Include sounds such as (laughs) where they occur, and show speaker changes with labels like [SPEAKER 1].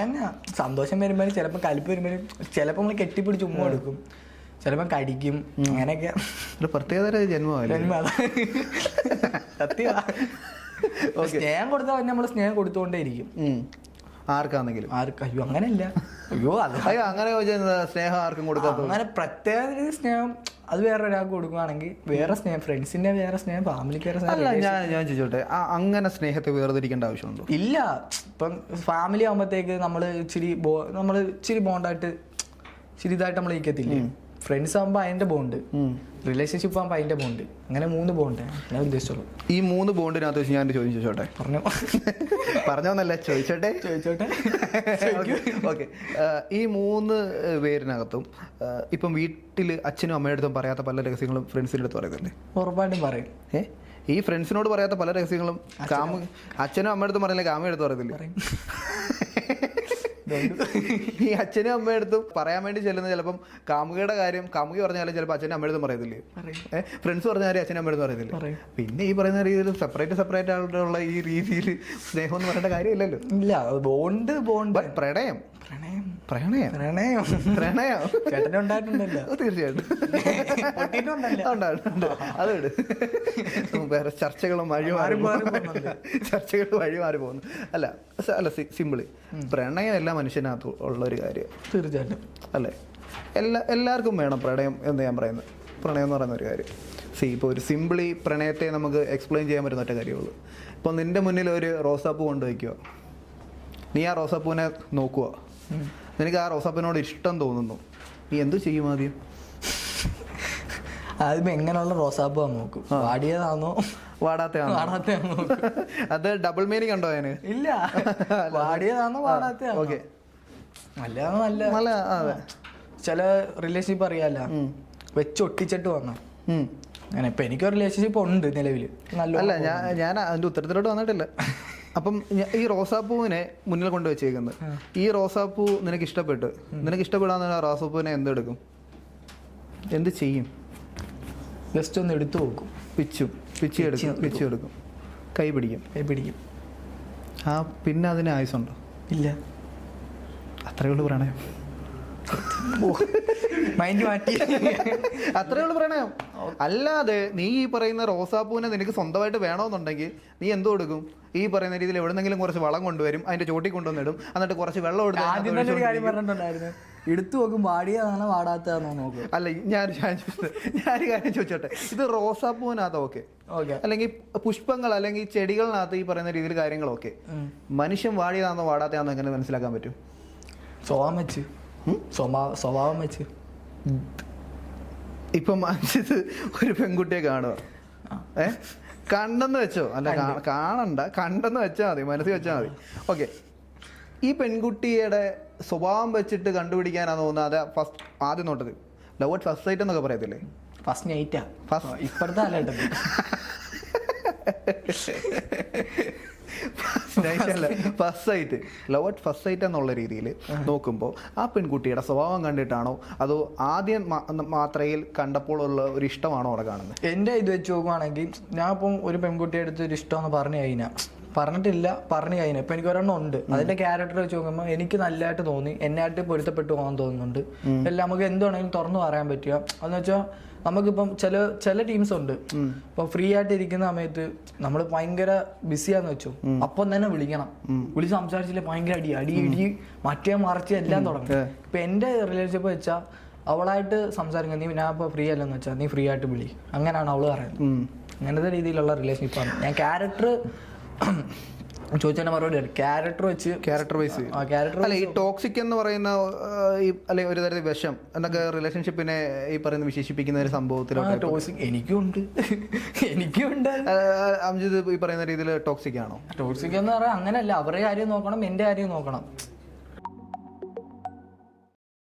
[SPEAKER 1] തന്നെ സന്തോഷം വരുമ്പോഴും ചിലപ്പോൾ കലിപ്പ് വരുമ്പോഴും ചിലപ്പോൾ നമ്മൾ കെട്ടിപ്പിടിച്ച് ഉമ്മ കൊടുക്കും. ചിലപ്പോൾ കടിക്കും. അങ്ങനെയൊക്കെ.
[SPEAKER 2] ഒരു പ്രത്യേകതര ജന്മമല്ലേ
[SPEAKER 1] ജന്മം. സ്നേഹം കൊടുത്താൽ തന്നെ നമ്മൾ സ്നേഹം കൊടുത്തുകൊണ്ടേ ഇരിക്കും
[SPEAKER 2] ആർക്കാണെങ്കിലും
[SPEAKER 1] ആർക്ക്? അയ്യോ അങ്ങനെയല്ല. അയ്യോ അത്.
[SPEAKER 2] അയ്യോ അങ്ങനെ സ്നേഹം ആർക്കും കൊടുക്കാത്ത
[SPEAKER 1] അങ്ങനെ പ്രത്യേക സ്നേഹം അത് വേറെ ഒരാൾക്ക് കൊടുക്കുകയാണെങ്കിൽ വേറെ സ്നേഹം ഫ്രണ്ട്സിന്റെ വേറെ സ്നേഹം ഫാമിലിക്ക് വേറെ സ്നേഹം
[SPEAKER 2] അല്ല ഞാൻ ഞാൻ ചോദിച്ചോട്ടെ. ആ, അങ്ങനെ സ്നേഹത്തെ വേർതിരിക്കേണ്ട ആവശ്യമുണ്ടോ?
[SPEAKER 1] ഇല്ല. ഇപ്പം ഫാമിലി ആകുമ്പോഴത്തേക്ക് നമ്മൾ ഇച്ചിരി ബോ നമ്മൾ ഇച്ചിരി ബോണ്ടായിട്ട് ഇച്ചിരി ഇതായിട്ട് നമ്മൾ ഇരിക്കത്തില്ലേ? ഫ്രണ്ട്സ് ആകുമ്പോൾ അതിന്റെ ബോണ്ട് റിലേഷൻഷിപ്പ് ആകുമ്പോൾ അതിന്റെ ബോണ്ട് അങ്ങനെ മൂന്ന് ബോണ്ട് ഞാൻ ഉദ്ദേശിച്ചുള്ളൂ
[SPEAKER 2] ഈ മൂന്ന് ബോണ്ടിനകത്ത് വെച്ച് ഞാൻ ചോദിച്ചു ചോട്ടെ ചോദിച്ചോട്ടെ?
[SPEAKER 1] പറഞ്ഞു.
[SPEAKER 2] പറഞ്ഞോന്നല്ല ചോദിച്ചോട്ടെ?
[SPEAKER 1] ചോദിച്ചോട്ടെ. (laughs)
[SPEAKER 2] ഓക്കെ ഈ മൂന്ന് പേരിനകത്തും ഇപ്പം വീട്ടിൽ അച്ഛനും അമ്മയുടെ അടുത്തും പറയാത്ത പല രഹസ്യങ്ങളും ഫ്രണ്ട്സിന്റെ അടുത്ത് പറയുന്നില്ലേ
[SPEAKER 1] ഉറപ്പായിട്ടും പറയും.
[SPEAKER 2] ഈ ഫ്രണ്ട്സിനോട് പറയാത്ത പല രഹസ്യങ്ങളും കാമ അച്ഛനും അമ്മയുടെ അടുത്തും പറയില്ല കാമയുടെ അടുത്ത് പറയത്തില്ലേ. (laughs) ഈ അച്ഛനും അമ്മയുടെ അടുത്തും പറയാൻ വേണ്ടി ചെല്ലുന്ന ചിലപ്പം കാമുകയുടെ കാര്യം കാമുകി പറഞ്ഞാലും ചിലപ്പോൾ അച്ഛനും അമ്മയുടെ പറയത്തില്ലേ? ഫ്രണ്ട്സ് പറഞ്ഞ കാര്യം അച്ഛനും അമ്മയുടെ പറയത്തില്ലേ? പിന്നെ ഈ പറയുന്ന രീതിയിൽ സെപ്പറേറ്റ് സെപ്പറേറ്റ് ആയിട്ടുള്ള ഈ രീതിയിൽ സ്നേഹം എന്ന് പറയേണ്ട കാര്യമില്ലല്ലോ.
[SPEAKER 1] ഇല്ല ബോണ്ട് ബോണ്ട്
[SPEAKER 2] പ്രണയം.
[SPEAKER 1] പ്രണയം.
[SPEAKER 2] പ്രണയം?
[SPEAKER 1] പ്രണയം. ഉണ്ടായിട്ടുണ്ടല്ലോ.
[SPEAKER 2] തീർച്ചയായിട്ടും. വേറെ ചർച്ചകളും വഴി മാറി ചർച്ചകൾ വഴി മാറി പോകുന്നു. അല്ല അല്ല സിമ്പിളി. പ്രണയം എല്ലാ മനുഷ്യനകത്ത് ഉള്ള ഒരു കാര്യം.
[SPEAKER 1] തീർച്ചയായിട്ടും.
[SPEAKER 2] അല്ലേ? എല്ലാ എല്ലാവർക്കും വേണം പ്രണയം എന്ന് ഞാൻ പറയുന്നത്. പ്രണയം എന്ന് പറയുന്ന ഒരു കാര്യം. സി ഇപ്പോൾ ഒരു സിമ്പിളി പ്രണയത്തെ നമുക്ക് എക്സ്പ്ലെയിൻ ചെയ്യാൻ പറ്റുന്ന ഒറ്റ കാര്യമുള്ളൂ ഇപ്പോൾ നിന്റെ മുന്നിൽ ഒരു റോസാപ്പൂ കൊണ്ടുവയ്ക്കുക നീ ആ റോസാപ്പൂവിനെ നോക്കുക നിനക്ക് ആ റോസാപ്പിനോട് ഇഷ്ടം തോന്നുന്നു. നീ എന്തു ചെയ്യും ആദ്യം?
[SPEAKER 1] ആദ്യം എങ്ങനെയുള്ള റോസാപ്പ് നോക്കും. വാടിയതാണോ?
[SPEAKER 2] വാടാത്തയാണോ അത് ഡബിൾ മീനിങ് ഉണ്ടോ അതിന്?
[SPEAKER 1] ഇല്ല. വാടിയതാണോ വാടാത്തയാണോ
[SPEAKER 2] ഓക്കെ.
[SPEAKER 1] നല്ലതാണോ നല്ല
[SPEAKER 2] നല്ല അതെ.
[SPEAKER 1] ചില റിലേഷൻഷിപ്പ് അറിയാല്ല. വെച്ചൊട്ടിച്ചിട്ട് വന്നു. അങ്ങനെ ഇപ്പൊ എനിക്കൊരു റിലേഷൻഷിപ്പ് ഉണ്ട് നിലവിൽ. നല്ല
[SPEAKER 2] അല്ല ഞാൻ ഞാൻ അതിന്റെ ഉത്തരത്തിലോട്ട് വന്നിട്ടില്ല. അപ്പം ഈ റോസാപ്പൂവിനെ മുന്നിൽ കൊണ്ട് വെച്ചേക്കുന്നത് ഈ റോസാപ്പൂ നിനക്ക് ഇഷ്ടപ്പെട്ടു നിനക്ക് ഇഷ്ടപ്പെടാന്ന് റോസാപ്പൂവിനെ എന്തെടുക്കും? എന്ത് ചെയ്യും?
[SPEAKER 1] ജസ്റ്റ് ഒന്ന് എടുത്തു നോക്കും
[SPEAKER 2] പിച്ചും. പിച്ചി എടുക്കും.
[SPEAKER 1] പിച്ചി
[SPEAKER 2] എടുക്കും. കൈ പിടിക്കും.
[SPEAKER 1] കൈ പിടിക്കും.
[SPEAKER 2] ആ പിന്നെ അതിന് ആയുസുണ്ടോ?
[SPEAKER 1] ഇല്ല.
[SPEAKER 2] അത്രയേ ഉള്ളൂ പ്രണയം.
[SPEAKER 1] മൈൻഡ് മാറ്റി.
[SPEAKER 2] അത്രയേ ഉള്ളൂ പ്രണയം. അല്ലാതെ നീ ഈ പറയുന്ന റോസാപ്പൂവിനെ നിനക്ക് സ്വന്തമായിട്ട് വേണമെന്നുണ്ടെങ്കിൽ നീ എന്തു കൊടുക്കും ഈ പറയുന്ന രീതിയിൽ എവിടെന്നെങ്കിലും കുറച്ച് വളം കൊണ്ടുവരും അതിന്റെ ചോട്ടി കൊണ്ടുവന്നിടും എന്നിട്ട് കുറച്ച് വെള്ളം എടുത്ത്
[SPEAKER 1] ആദ്യം തന്നെ ഒരു കാര്യം
[SPEAKER 2] ഒഴിച്ചുകൊണ്ടിരിക്കും.
[SPEAKER 1] പറഞ്ഞിട്ടുണ്ടായിരുന്നു. എടുത്തു നോക്കും വാടിയതാണോ വാടാത്തതാണോ നോക്കും.
[SPEAKER 2] അല്ല ഞാൻ ഞാൻ ഞാനൊരു കാര്യം ചോദിച്ചോട്ടെ ഇത് റോസാപ്പൂവിനകത്ത് ഓക്കെ.
[SPEAKER 1] ഓക്കെ
[SPEAKER 2] അല്ലെങ്കിൽ പുഷ്പങ്ങൾ അല്ലെങ്കിൽ ചെടികളിനകത്ത് ഈ പറയുന്ന രീതിയിൽ കാര്യങ്ങളൊക്കെ മനുഷ്യൻ വാടിയതാണോ വാടാത്തതാണോ എങ്ങനെ മനസ്സിലാക്കാൻ പറ്റും?
[SPEAKER 1] സ്വഭാവം വെച്ച്. സ്വഭാവ വെച്ച്.
[SPEAKER 2] ഇപ്പം ഒരു പെൺകുട്ടിയെ കാണുക. ഏ? കണ്ടെന്ന് വെച്ചോ. അല്ല കാണണ്ട. കണ്ടെന്ന് വെച്ചാൽ മതി. മനസ്സിൽ വെച്ചാൽ മതി. ഓക്കെ. ഈ പെൺകുട്ടിയുടെ സ്വഭാവം വെച്ചിട്ട് കണ്ടുപിടിക്കാനാ തോന്നുന്നത്? അത് ഫസ്റ്റ് ആദ്യം നോട്ടത് ലവ് അറ്റ് ഫസ്റ്റ് സൈറ്റ് എന്നൊക്കെ പറയത്തില്ലേ?
[SPEAKER 1] ഫസ്റ്റ് നൈറ്റാ
[SPEAKER 2] First-
[SPEAKER 1] ഇപ്പഴത്തെ (laughs) അല്ലേട്ടത്
[SPEAKER 2] first sight love at first sight എന്നുള്ള രീതിയിൽ നോക്കുമ്പോൾ ആ പെൺകുട്ടിയുടെ സ്വഭാവം കണ്ടിട്ടാണോ? അതോ ആദ്യം മാത്രയിൽ കണ്ടപ്പോൾ ഉള്ള ഒരു ഇഷ്ടമാണോ അവിടെ കാണുന്നത്
[SPEAKER 1] എന്റെ ഇത് വെച്ച് നോക്കുവാണെങ്കിൽ ഞാൻ ഇപ്പം ഒരു പെൺകുട്ടിയുടെ അടുത്ത് ഒരു ഇഷ്ടമെന്ന് പറഞ്ഞു കഴിഞ്ഞാൽ പറഞ്ഞിട്ടില്ല പറഞ്ഞു കഴിഞ്ഞു. ഇപ്പൊ എനിക്ക് ഒരെണ്ണം ഉണ്ട്. അതിന്റെ ക്യാരക്ടർ വെച്ച് നോക്കുമ്പോൾ എനിക്ക് നല്ലതായിട്ട് തോന്നി. എന്നെയായിട്ട് പൊരുത്തപ്പെട്ടു പോകാൻ തോന്നുന്നുണ്ട്. എല്ലാം നമുക്ക് എന്തുവേണമെങ്കിലും തുറന്നു പറയാൻ പറ്റുക. എന്ന് വെച്ചാൽ നമുക്കിപ്പം ചില ചില ടീംസ് ഉണ്ട്. ഇപ്പൊ ഫ്രീ ആയിട്ട് ഇരിക്കുന്ന സമയത്ത് നമ്മൾ ഭയങ്കര ബിസിയാന്ന് വെച്ചു. അപ്പം തന്നെ വിളിക്കണം. വിളിച്ച് സംസാരിച്ചില്ല? ഭയങ്കര അടി. അടി ഇടി മറ്റേ മറിച്ച് എല്ലാം തുടങ്ങും. ഇപ്പൊ എന്റെ റിലേഷൻഷിപ്പ് വെച്ചാൽ അവളായിട്ട് സംസാരിക്കുന്നത് നീ ഞാൻ ഇപ്പൊ ഫ്രീ അല്ലെന്ന് വെച്ചാൽ നീ ഫ്രീ ആയിട്ട് വിളി. അങ്ങനെയാണ് അവൾ പറയുന്നത്. അങ്ങനത്തെ രീതിയിലുള്ള റിലേഷൻഷിപ്പാണ് ഞാൻ ക്യാരക്ടർ (clears throat) ചോദിച്ചതിന്റെ മറുപടി ക്യാരക്ടർ വെച്ച്
[SPEAKER 2] ക്യാരക്ടർ വൈസ്
[SPEAKER 1] ക്യാരക്ടർ
[SPEAKER 2] അല്ല ഈ ടോക്സിക് എന്ന് പറയുന്ന ഈ അല്ലെ ഒരു തരത്തിൽ വിഷം എന്നൊക്കെ റിലേഷൻഷിപ്പിനെ ഈ പറയുന്ന വിശേഷിപ്പിക്കുന്ന ഒരു സംഭവത്തിലൊക്കെ
[SPEAKER 1] ടോക്സിക് എനിക്കും ഉണ്ട് (laughs) എനിക്കും ഉണ്ട്
[SPEAKER 2] അംജിത് ഈ പറയുന്ന രീതിയിൽ ടോക്സിക് ആണോ?
[SPEAKER 1] ടോക്സിക് എന്ന് പറയാൻ അങ്ങനെയല്ല. അവരുടെ കാര്യം നോക്കണം എന്റെ കാര്യം നോക്കണം.